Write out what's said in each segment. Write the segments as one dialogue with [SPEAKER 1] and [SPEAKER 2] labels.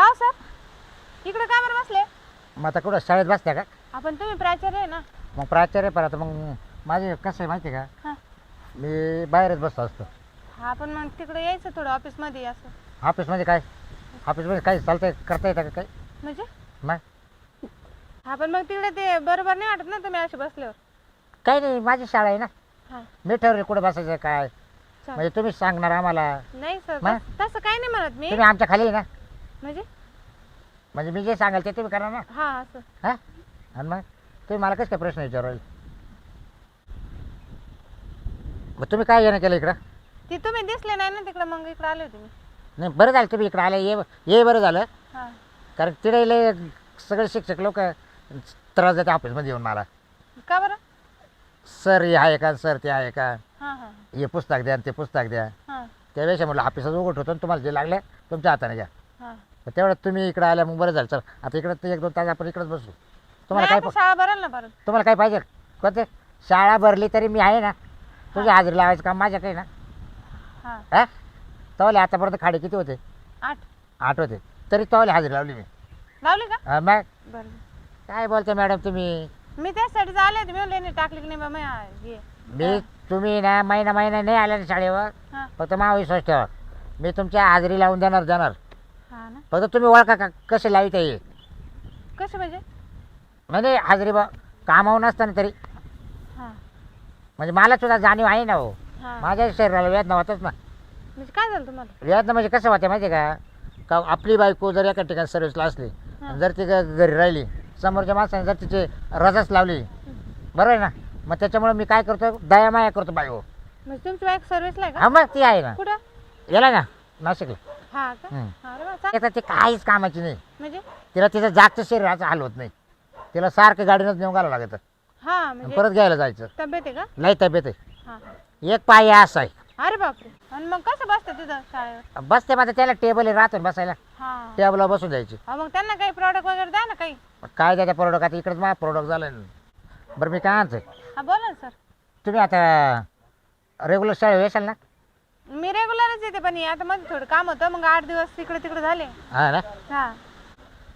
[SPEAKER 1] का हो सर? इकडे का बरं बसले?
[SPEAKER 2] मग आता कुठं शाळेत बसत्या का?
[SPEAKER 1] आपण तुम्ही प्राचार्य आहे ना?
[SPEAKER 2] मग प्राचार्य पण आता मग माझे कसं आहे माहिती आहे का?
[SPEAKER 1] हां.
[SPEAKER 2] मी बाहेरच बसतो असतो.
[SPEAKER 1] हा पण मग तिकडे यायचं थोडं ऑफिसमध्ये असं.
[SPEAKER 2] ऑफिसमध्ये काय? ऑफिसमध्ये काही चालतंय करता येतं का काही?
[SPEAKER 1] म्हणजे?
[SPEAKER 2] मग?
[SPEAKER 1] हा पण मग तिकडे ते बरोबर नाही वाटत ना तुम्ही असे बसल्यावर.
[SPEAKER 2] काही नाही माझी शाळा आहे ना.
[SPEAKER 1] हा.
[SPEAKER 2] मी ठरवले कुठं बसायचं काय?
[SPEAKER 1] चालेल.
[SPEAKER 2] म्हणजे तुम्हीच सांगणार आम्हाला.
[SPEAKER 1] नाही सर
[SPEAKER 2] मग?
[SPEAKER 1] तस- तसं काही नाही म्हणत मी.
[SPEAKER 2] तुम्ही आमच्या खाली आहे ना?
[SPEAKER 1] म्हणजे?
[SPEAKER 2] म्हणजे मी जे सांगाल ते तुम्ही करा ना?
[SPEAKER 1] हा असं.
[SPEAKER 2] हां? आणि मग तुम्ही मला कसं काय प्रश्न विचाराल? मग तुम्ही काय येणं केलं इकडं?
[SPEAKER 1] ती तुम्ही दिसले नाही ना तिकडे मग इकडे आले होते मी.
[SPEAKER 2] नाही बरं झालं तुम्ही इकडं आले ये ये बरं झालं.
[SPEAKER 1] हा.
[SPEAKER 2] कारण तिकडे लय सगळे शिक्षक लोक त्रास देते ऑफिसमध्ये येऊन मला.
[SPEAKER 1] का बरं?
[SPEAKER 2] सर हे आहे का? सर ते आहे का?
[SPEAKER 1] हा हा
[SPEAKER 2] हे. पुस्तक द्या आणि ते पुस्तक द्या.
[SPEAKER 1] हा.
[SPEAKER 2] त्यावेळेस म्हटलं ऑफिसात उघड होतो आणि तुम्हाला जे लागले तुमच्या हाताने घ्या.
[SPEAKER 1] हा.
[SPEAKER 2] तर तेवढं तुम्ही इकडे आल्या मग बरं झालं. चल आता इकडं ते एक दोन तास आपण इकडेच बसू. तुम्हाला काय
[SPEAKER 1] शाळा भरेल ना परत.
[SPEAKER 2] तुम्हाला काय पाहिजे? कोणते? शाळा भरली तरी मी आहे ना. तुझी हाजरी लावायचं काम माझ्या काही ना.
[SPEAKER 1] हा.
[SPEAKER 2] हा? तवले आतापर्यंत खाडे किती होते?
[SPEAKER 1] आठ.
[SPEAKER 2] आठ होते. तरी तवले हाजरी लावली मी.
[SPEAKER 1] लावली का?
[SPEAKER 2] हा, मग?
[SPEAKER 1] बरं.
[SPEAKER 2] काय बोलते मॅडम तुम्ही?
[SPEAKER 1] मी त्यासाठी आले होते. मी म्हणले टाकली की नाही बाबा हा,
[SPEAKER 2] मी तुम्ही ना महिना महिना नाही आल्या ना शाळेवर.
[SPEAKER 1] हा.
[SPEAKER 2] फक्त मा विश्वास ठेवा मी तुमच्या हाजरी लावून देणार देणार.
[SPEAKER 1] हा ना.
[SPEAKER 2] फक्त तुम्ही ओळखा का कसे लावित आहे
[SPEAKER 1] कसे म्हणजे
[SPEAKER 2] म्हणजे हाजरी बा कामावून नसताना तरी.
[SPEAKER 1] हा.
[SPEAKER 2] म्हणजे मला सुद्धा जाणीव आहे ना हो.
[SPEAKER 1] हा.
[SPEAKER 2] माझ्या शरीराला वेदना होतच ना.
[SPEAKER 1] म्हणजे काय झालं तुम्हाला?
[SPEAKER 2] वेदना म्हणजे कसं होते माहिती आहे का? का आपली बायको जर एका ठिकाणी सर्व्हिसला असली
[SPEAKER 1] हा.
[SPEAKER 2] जर ती ग- घरी राहिली समोरच्या माणसाने जर तिचे रजाच लावली बरोबर आहे ना? मग त्याच्यामुळे मी काय करतो? दया माया करतो बाई हो.
[SPEAKER 1] म्हणजे तुमची बाईक सर्व्हिसला आहे का?
[SPEAKER 2] हा मग ती आहे ना.
[SPEAKER 1] कुठं?
[SPEAKER 2] याला ना नाशिकला.
[SPEAKER 1] हा का?
[SPEAKER 2] हम्म.
[SPEAKER 1] अरे वा, चांग-
[SPEAKER 2] आता ती काहीच कामाची नाही.
[SPEAKER 1] म्हणजे?
[SPEAKER 2] तिला तिचं जागचं शरीराचं हाल होत नाही. तिला सारखं गाडीनंच नेऊन घालावं लागतं.
[SPEAKER 1] हा
[SPEAKER 2] आणि
[SPEAKER 1] म्हणजे
[SPEAKER 2] परत घ्यायला जायचं.
[SPEAKER 1] तब्येत आहे का?
[SPEAKER 2] तब्येत आहे.
[SPEAKER 1] हा. हा
[SPEAKER 2] एक पाय असा आहे.
[SPEAKER 1] अरे बापरे. आणि मग कसं बसतं तिथं शाळेवर?
[SPEAKER 2] बसते माझं त्याला टेबल आहे राहतो ना बसायला.
[SPEAKER 1] हा.
[SPEAKER 2] टेबलवर बसून द्यायची
[SPEAKER 1] मग त्यांना काही प्रॉडक्ट वगैरे द्या ना काही.
[SPEAKER 2] काय त्याच्या प्रोडक्ट आता इकडेच माझा प्रोडक्ट झालं ना बरं मी काय आणतोय?
[SPEAKER 1] हा बोला ना सर
[SPEAKER 2] तुम्ही आता रेग्युलर शाळेत येशाल ना?
[SPEAKER 1] मी रेग्युलरच येते पण हे आता मध्ये थोडं काम होतं. मग आठ दिवस तिकडे तिकडे झाले.
[SPEAKER 2] हा ना?
[SPEAKER 1] हा.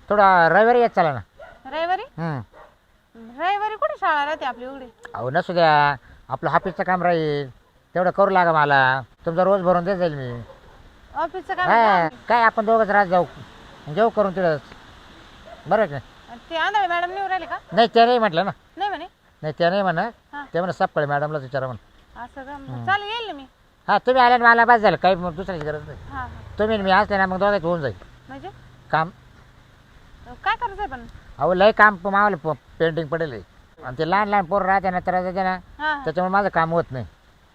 [SPEAKER 2] थोडा रविवारी येत चला ना.
[SPEAKER 1] रविवारी?
[SPEAKER 2] हम्म.
[SPEAKER 1] रविवारी कुठे शाळा राहते आपली उघडी
[SPEAKER 2] अहो नसू द्या. आपलं ऑफिसचं काम राहील. तेवढं करू लागा मला. तुमचा रोज भरून देत जाईल मी.
[SPEAKER 1] ऑफिसचं काम
[SPEAKER 2] हा.
[SPEAKER 1] आहे
[SPEAKER 2] काय आपण दोघंच राहत जाऊ. जाऊ करून तिथंच बरं आहे का?
[SPEAKER 1] का? ते आंधळे मॅडम निवड राहिले का?
[SPEAKER 2] नाही ते नाही म्हटलं ना.
[SPEAKER 1] नाही म्हणे.
[SPEAKER 2] नाही ते नाही म्हणा.
[SPEAKER 1] हा.
[SPEAKER 2] ते म्हणा सपकडे मॅडमलाच विचारा म्हणा.
[SPEAKER 1] असं का? चालेल येईल ना मी.
[SPEAKER 2] हा तुम्ही आल्या ना मला बस झालं काही मग दुसऱ्याची गरज नाही.
[SPEAKER 1] हा हा.
[SPEAKER 2] तुम्ही आणि मी असले ना मग दोघांच होऊन जाईल.
[SPEAKER 1] म्हणजे?
[SPEAKER 2] काम.
[SPEAKER 1] काय करायचं आहे पण?
[SPEAKER 2] अहो लय काम प- मावाला पेंटिंग पडेल आहे. आणि ते लहान लहान पोरं राहते ना त्रास देते ना
[SPEAKER 1] हा हा.
[SPEAKER 2] त्याच्यामुळे माझं काम होत नाही.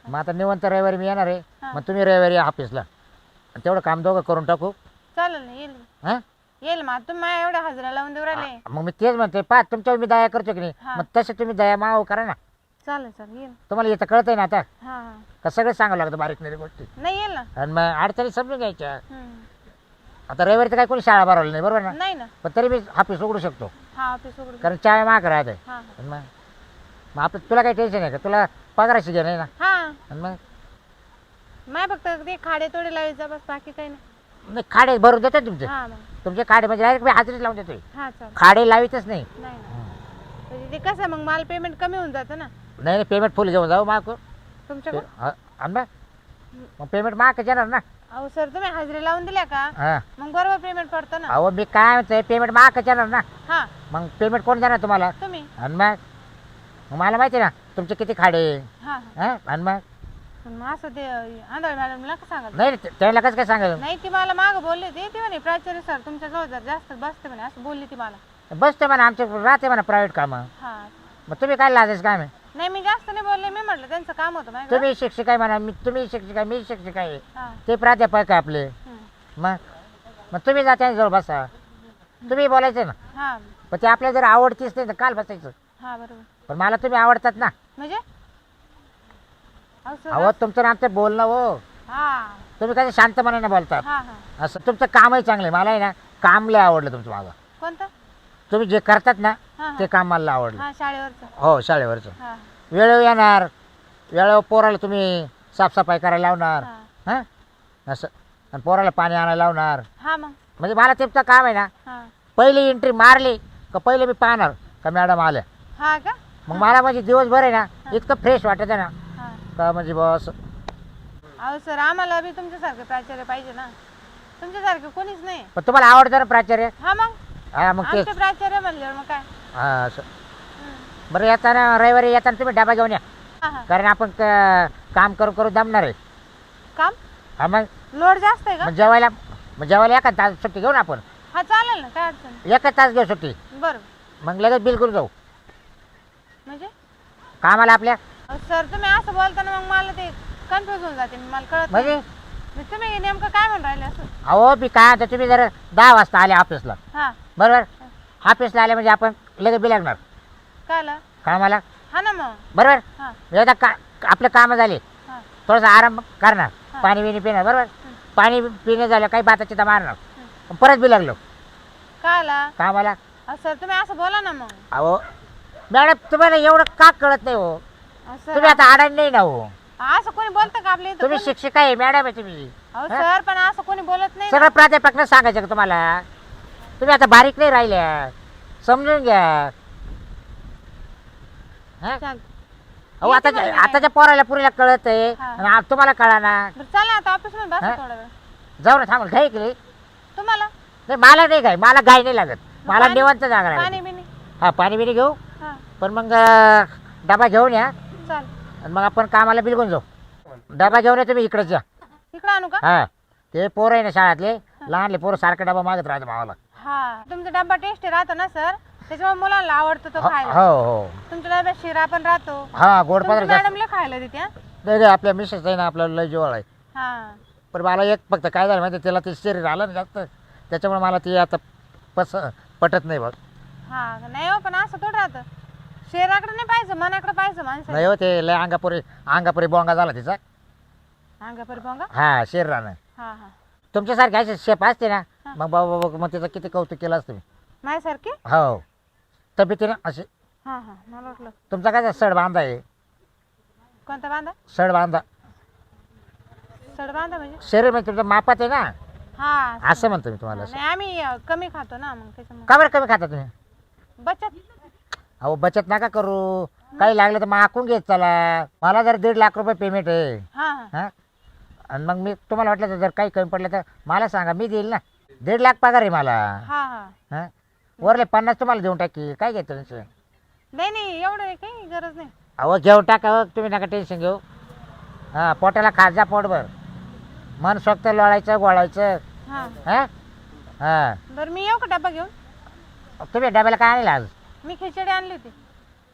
[SPEAKER 2] मग आता निवंत रविवारी मी येणार आहे.
[SPEAKER 1] हा.
[SPEAKER 2] मग तुम्ही रविवारी या ऑफिसला आणि तेवढं काम दोघं करून टाकू.
[SPEAKER 1] चालेल ना येईल.
[SPEAKER 2] हां?
[SPEAKER 1] येईल मग. तुम्ही माझ्या एवढ्या हजरा लावून देऊ राहिले.
[SPEAKER 2] मग मी तेच म्हणते पा तुमच्यावर मी दया करतो की नाही?
[SPEAKER 1] हा.
[SPEAKER 2] मग तसे तुम्ही दया माव करा ना.
[SPEAKER 1] चालेल चालेल. येईल
[SPEAKER 2] तुम्हाला येतं कळतंय ना आता?
[SPEAKER 1] हा हा.
[SPEAKER 2] का सगळं सांगावं लागतं बारीक नाही गोष्टी?
[SPEAKER 1] नाही येईल ना.
[SPEAKER 2] आणि मग अडचणी समजून घ्यायच्या.
[SPEAKER 1] हम्म.
[SPEAKER 2] आता रविवारी तर काही कोणी शाळा भरवली नाही बरोबर ना?
[SPEAKER 1] नाही ना.
[SPEAKER 2] पण तरी मी ऑफिस उघडू शकतो.
[SPEAKER 1] हा ऑफिस उघडून
[SPEAKER 2] कारण चाय माग राहते.
[SPEAKER 1] हा.
[SPEAKER 2] आणि मग मग आपलं तुला काही टेन्शन आहे का? तुला पगाराशी घे नाही ना?
[SPEAKER 1] हा.
[SPEAKER 2] आणि मग?
[SPEAKER 1] माय फक्त ते खाडे तोडे लावायचं बस बाकी काही नाही
[SPEAKER 2] नाही खाडे भरून देतात तुमचे.
[SPEAKER 1] हा मग.
[SPEAKER 2] तुमचे खाडे म्हणजे डायरेक्ट मी हाजरीच लावून देतोय.
[SPEAKER 1] हा चालेल.
[SPEAKER 2] खाडे लावितच नाही.
[SPEAKER 1] नाही ना म्हणजे ते कसं मग माल पेमेंट कमी होऊन जातं ना.
[SPEAKER 2] नाही नाही पेमेंट फुल घेऊन जाऊ माग.
[SPEAKER 1] तुमच्याकडून
[SPEAKER 2] आंबा. मग पेमेंट माग येणार ना.
[SPEAKER 1] अहो सर तुम्ही हजेरी लावून दिल्या का?
[SPEAKER 2] हा.
[SPEAKER 1] मग बरोबर पेमेंट पडतं ना.
[SPEAKER 2] अहो मी काय म्हणतोय पेमेंट माग येणार ना.
[SPEAKER 1] हा.
[SPEAKER 2] मग पेमेंट कोण देणार तुम्हाला?
[SPEAKER 1] तुम्ही.
[SPEAKER 2] आणि मग? मग मला माहिती आहे ना तुमचे किती खाडे
[SPEAKER 1] हा हा.
[SPEAKER 2] हा आणि मग?
[SPEAKER 1] पण मग असं ते आंधळ मॅडमला का सांगाल
[SPEAKER 2] नाही त्याला कसं काय सांगायचं?
[SPEAKER 1] नाही ती मला माग बोलली होती. ती म्हणे प्राचार्य सर तुमच्या जवळ जर जास्त बसते म्हणे असं बोलली ती मला.
[SPEAKER 2] बसते म्हणा आमचे राहते म्हणा प्रायव्हेट कामं.
[SPEAKER 1] हा.
[SPEAKER 2] मग तुम्ही काय लाजायचं काम आहे
[SPEAKER 1] नाही मी जास्त नाही बोलले. मी म्हटलं त्यांचं काम होतं माहिती
[SPEAKER 2] तुम्ही शिक्षक आहे म्हणा मी तुम्ही शिक्षक आहे मी शिक्षक आहे.
[SPEAKER 1] हा.
[SPEAKER 2] ते प्राध्यापक आहे आपले.
[SPEAKER 1] हम्म.
[SPEAKER 2] मग? मग तुम्ही जाते जवळ बसा. तुम्ही बोलायचं ना.
[SPEAKER 1] हा.
[SPEAKER 2] पण ते आपल्याला जर आवडतीच नाही तर काल बसायचं.
[SPEAKER 1] हा बरोबर.
[SPEAKER 2] पण मला तुम्ही आवडतात ना.
[SPEAKER 1] म्हणजे? अहो सर
[SPEAKER 2] अहो तुमचं ना आमचं बोलणं हो.
[SPEAKER 1] हा.
[SPEAKER 2] तुम्ही कसं शांतपणाने बोलतात.
[SPEAKER 1] हा हा.
[SPEAKER 2] असं तुमचं कामही चांगलं आहे. मला आहे ना काम लय आवडलं तुमचं माझं
[SPEAKER 1] कोणतं?
[SPEAKER 2] तुम्ही जे करतात ना
[SPEAKER 1] हा
[SPEAKER 2] ते
[SPEAKER 1] हा.
[SPEAKER 2] काम मला आवडलं
[SPEAKER 1] हा शाळेवरचं?
[SPEAKER 2] हो शाळेवरचं.
[SPEAKER 1] हा.
[SPEAKER 2] वेळेवर येणार. वेळेवर पोराला तुम्ही साफसफाई करायला लावणार.
[SPEAKER 1] हा.
[SPEAKER 2] हां? असं. आणि पोराला पाणी आणायला लावणार.
[SPEAKER 1] हा मग.
[SPEAKER 2] म्हणजे मला तिथचं काम आहे ना
[SPEAKER 1] हा.
[SPEAKER 2] पहिली एंट्री मारली का पहिले मी पाहणार का मॅडम आल्या.
[SPEAKER 1] हा का?
[SPEAKER 2] मग मला म्हणजे दिवसभर आहे ना इतकं फ्रेश वाटत आहे ना
[SPEAKER 1] हा.
[SPEAKER 2] का म्हणजे बस.
[SPEAKER 1] अहो सर आम्हाला बी तुमच्यासारखे प्राचार्य पाहिजे ना. तुमच्यासारखे कोणीच नाही.
[SPEAKER 2] पण तुम्हाला आवडतं ना प्राचार्य?
[SPEAKER 1] हा मग.
[SPEAKER 2] हा मग तेच
[SPEAKER 1] आमचे प्राचार्य म्हणल्यावर मग काय?
[SPEAKER 2] हा असं.
[SPEAKER 1] हम्म.
[SPEAKER 2] बरं येताना रविवारी येताना तुम्ही डबा घेऊन या.
[SPEAKER 1] हा हा.
[SPEAKER 2] कारण आपण क- काम करू करू दमणार आहे.
[SPEAKER 1] काम?
[SPEAKER 2] हा मग
[SPEAKER 1] लोड जास्त आहे का?
[SPEAKER 2] मग जेवायला मग जेवायला एका तास सुट्टी घेऊ ना आपण.
[SPEAKER 1] हा चालेल ना काय अडचण.
[SPEAKER 2] एकच तास घेऊ सुट्टी.
[SPEAKER 1] बरं.
[SPEAKER 2] मग लगेच बिल करून जाऊ.
[SPEAKER 1] म्हणजे?
[SPEAKER 2] कामाला आपल्या
[SPEAKER 1] सर तुम्ही असं बोलताना मग मला ते कन्फ्युज होऊन जाते मला कळत नाही.
[SPEAKER 2] म्हणजे?
[SPEAKER 1] म्हणजे तुम्ही नेमकं काय म्हणून राहिले असं?
[SPEAKER 2] अहो मी काय आता तुम्ही जर दहा वाजता आले ऑफिसला
[SPEAKER 1] हा.
[SPEAKER 2] बरोबर? ऑफिसला आले म्हणजे आपण लगेच बिल लागणार.
[SPEAKER 1] काय आलं?
[SPEAKER 2] कामाला?
[SPEAKER 1] हा ना मग.
[SPEAKER 2] बरोबर?
[SPEAKER 1] हा.
[SPEAKER 2] एकदा का आपले कामं झाले.
[SPEAKER 1] हा.
[SPEAKER 2] थोडासा आराम करणार.
[SPEAKER 1] हा.
[SPEAKER 2] पाणी बिणी पिणार बरोबर? पाणी पिणे झालं काही बाताची तर मारणार. परत बी लागलो.
[SPEAKER 1] काय आला
[SPEAKER 2] कामाला?
[SPEAKER 1] सर तुम्ही असं बोला ना मग.
[SPEAKER 2] अहो मॅडम तुम्हाला एवढं का कळत नाही हो?
[SPEAKER 1] सर
[SPEAKER 2] तुम्ही आता आडाण नाही ना हो?
[SPEAKER 1] असं कोणी बोलतं का आपल्या इथं?
[SPEAKER 2] तुम्ही
[SPEAKER 1] कोणी?
[SPEAKER 2] शिक्षिका आहे मॅडम आहे तुम्ही.
[SPEAKER 1] अहो
[SPEAKER 2] हा?
[SPEAKER 1] सर पण असं कोणी बोलत नाही ना.
[SPEAKER 2] सगळं प्राध्यापक सांगायचं का तुम्हाला? तुम्ही आता बारीक नाही राहिल्या. समजून घ्या. हा?
[SPEAKER 1] चाल.
[SPEAKER 2] अहो
[SPEAKER 1] येते
[SPEAKER 2] आता
[SPEAKER 1] काय?
[SPEAKER 2] आताच्या पोराला पुरीला कळत आहे.
[SPEAKER 1] हा.
[SPEAKER 2] आणि आ- तुम्हाला कळा ना.
[SPEAKER 1] बरं चला आता ऑफिसमध्ये बसा
[SPEAKER 2] हा?
[SPEAKER 1] थोडा वेळ.
[SPEAKER 2] जाऊ ना थांबल घाई केली
[SPEAKER 1] तुम्हाला?
[SPEAKER 2] नाही मला नाही काय मला गाय नाही लागत. मला
[SPEAKER 1] पाणी-
[SPEAKER 2] निवांत जागा लागत हा पाणी बिणी घेऊ.
[SPEAKER 1] हा.
[SPEAKER 2] पण मग अं, डबा घेऊन या.
[SPEAKER 1] चाल.
[SPEAKER 2] आणि मग आपण कामाला बिलगून जाऊ. डबा घेऊन या तुम्ही इकडच या
[SPEAKER 1] इकडं आणू का?
[SPEAKER 2] हा ते पोरं आहे ना शाळातले लहानले पोरं सारखा डबा मागत राहते भावाला.
[SPEAKER 1] हा तुमचा डब्बा टेस्टी राहतो ना सर त्याच्यामुळे मुलांना आवडतो तो
[SPEAKER 2] हो
[SPEAKER 1] खायला.
[SPEAKER 2] हो
[SPEAKER 1] तुमच्या डब्यात शिरा पण राहतो.
[SPEAKER 2] हा गोड पदार्थ जास्त.
[SPEAKER 1] मॅडमला खायला देते हा?
[SPEAKER 2] नाही नाही, आपल्या मिसेस आहे ना आपल्याला लय जवळ आहे.
[SPEAKER 1] हा.
[SPEAKER 2] पण मला एक फक्त काय झालं माहिती त्याला ते शरीर आलं ना जास्त त्याच्यामुळे मला ते आता पस पटत नाही बघ.
[SPEAKER 1] हा नाही हो पण असं थोडं राहतं. शरीराकडे नाही पाहिजे मनाकडे पाहिजे माणसं
[SPEAKER 2] नाही हो ते लय अंगापुरी अंगापुरी बोंगा झाला तिचा.
[SPEAKER 1] अंगापर भोंगा
[SPEAKER 2] हा शरीरानं.
[SPEAKER 1] हा हा.
[SPEAKER 2] तुमच्यासारखे असे शेप असते ना. मग बाबा बाबा मग त्याचं किती कौतुक केलं असतं मी.
[SPEAKER 1] माझ्यासारखी?
[SPEAKER 2] हो. तब्येतीनं असे
[SPEAKER 1] हा हा मला वाटलं.
[SPEAKER 2] तुमचा काय सड बांधा आहे?
[SPEAKER 1] कोणता बांधा?
[SPEAKER 2] सड बांधा.
[SPEAKER 1] सड बांधा म्हणजे?
[SPEAKER 2] शरीर म्हणजे तुमचं मापात आहे ना?
[SPEAKER 1] हा
[SPEAKER 2] असं म्हणतो मी तुम्हाला.
[SPEAKER 1] नाही आम्ही अं, कमी खातो ना मग त्याच्यामुळे.
[SPEAKER 2] का बरं कमी खाता तुम्ही?
[SPEAKER 1] बचत.
[SPEAKER 2] अहो बचत नका करू. काही लागलं तर मग आखून घेत चला. मला जर दीड लाख रुपये पेमेंट आहे.
[SPEAKER 1] हा. हा?
[SPEAKER 2] हां आणि मग मी तुम्हाला वाटलं तर जर काही कमी पडलं तर मला सांगा मी देईल ना. दीड लाख पगार आहे मला.
[SPEAKER 1] हा हा.
[SPEAKER 2] हां? वरले पन्नास तुम्हाला देऊन टाकी. काय घेतो टेन्शन
[SPEAKER 1] नाही नाही एवढं काही गरज नाही.
[SPEAKER 2] अहो घेऊन टाका हो, तुम्ही नका टेन्शन घेऊ. हां पोटाला खात जा पोटभर मन स्वक्त लोळायचं गोळायचं.
[SPEAKER 1] हा.
[SPEAKER 2] हां? हां.
[SPEAKER 1] बरं मी येऊ का डबा घेऊन?
[SPEAKER 2] तुम्ही डब्याला काय आणलं आज?
[SPEAKER 1] मी खिचडी आणली होती.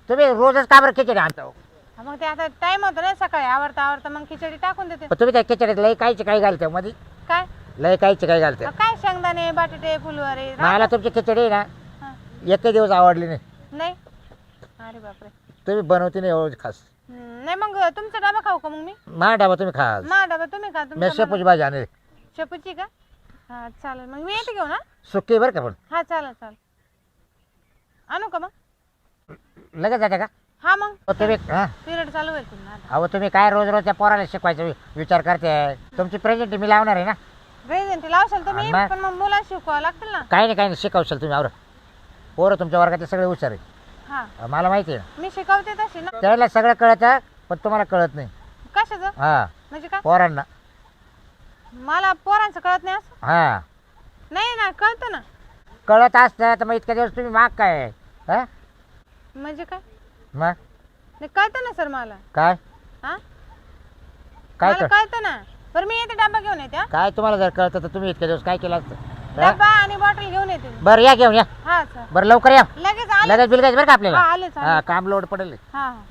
[SPEAKER 2] तुम्ही रोजच का बरं खिचडी आणता हो?
[SPEAKER 1] हा, मग ते आता टाइम होतो ना सकाळी आवडता आवडता मग खिचडी टाकून देते.
[SPEAKER 2] पण तुम्ही त्या खिचडीत लई कायची काय घालते मध्ये
[SPEAKER 1] काय?
[SPEAKER 2] लय कायची काय घालते.
[SPEAKER 1] अ, काय शेंगदाणे बटाटे फुलवारे
[SPEAKER 2] मला तुमची खिचडी ना
[SPEAKER 1] हा.
[SPEAKER 2] एकही दिवस आवडली नाही.
[SPEAKER 1] नाही? अरे बापरे.
[SPEAKER 2] तुम्ही बनवते नाही एवढी खास.
[SPEAKER 1] हम्म, नाही मग तुमचा डबा खाऊ का मग मी?
[SPEAKER 2] माझा डबा तुम्ही खा
[SPEAKER 1] मा डबा तुम्ही खा
[SPEAKER 2] मी
[SPEAKER 1] तुमचा
[SPEAKER 2] शेपूची भाजी आणली.
[SPEAKER 1] मला- शेपूची का? हा चालेल. मग मी येते घेऊन हा?
[SPEAKER 2] सुकी बरं का पण.
[SPEAKER 1] हा चालेल चालेल. आणू का मग?
[SPEAKER 2] लगेच जाते का?
[SPEAKER 1] हा मग.
[SPEAKER 2] अहो, तुम्ही हां.
[SPEAKER 1] पिरियड चालू होईल पुन्हा आता.
[SPEAKER 2] अहो तुम्ही काय रोज रोज त्या पोराला शिकवायचा? वि- विचार करते. तुमची प्रेझेंट मी लावणार आहे ना?
[SPEAKER 1] प्रेझेंट लावशाल तुम्ही? पण मग मुलांना शिकवावं लागतील ना.
[SPEAKER 2] काही नाही काही नाही. शिकवशाल तुम्ही आवर. पोरं तुमच्या वर्गातले सगळे हुशार आहे
[SPEAKER 1] हा.
[SPEAKER 2] मला माहिती आहे ना.
[SPEAKER 1] मी शिकवते तशी ना.
[SPEAKER 2] त्याला सगळं कळतं पण तुम्हाला कळत नाही.
[SPEAKER 1] कशाचं?
[SPEAKER 2] हां.
[SPEAKER 1] म्हणजे काय
[SPEAKER 2] पोरांना.
[SPEAKER 1] मला पोरांचं कळत नाही असं?
[SPEAKER 2] हां.
[SPEAKER 1] नाही ना कळतं ना.
[SPEAKER 2] कळत असतं तर मग इतक्या दिवस तुम्ही माग काय? हां?
[SPEAKER 1] म्हणजे काय?
[SPEAKER 2] मग?
[SPEAKER 1] नाही कळतं ना सर मला.
[SPEAKER 2] काय?
[SPEAKER 1] हा?
[SPEAKER 2] काय
[SPEAKER 1] मला
[SPEAKER 2] कळ
[SPEAKER 1] कळतं ना. बरं मी येते डबा घेऊन येते हा?
[SPEAKER 2] काय तुम्हाला जर कळतं तर तुम्ही इतक्या दिवस काय केलं असतं? हां?
[SPEAKER 1] आणि बॉटल घेऊन येते मी.
[SPEAKER 2] बरं या घेऊन या.
[SPEAKER 1] हा सर.
[SPEAKER 2] बरं लवकर या.
[SPEAKER 1] लगेच आले.
[SPEAKER 2] लगेच बिल बरं का
[SPEAKER 1] हा
[SPEAKER 2] आपल्याला
[SPEAKER 1] आलेच
[SPEAKER 2] हा काम लोड पडेल.
[SPEAKER 1] हा हा.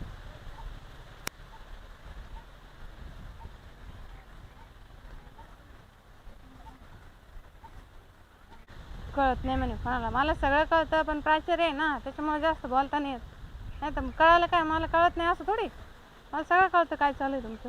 [SPEAKER 1] कळत नाही म्हणे कोणाला. मला सगळं कळतं पण प्राचार्य आहे ना त्याच्यामुळे जास्त बोलता नाही येत. नाही तर कळायला काय? मला कळत नाही असं थोडी. मला सगळं कळतं काय चालू आहे तुमचं.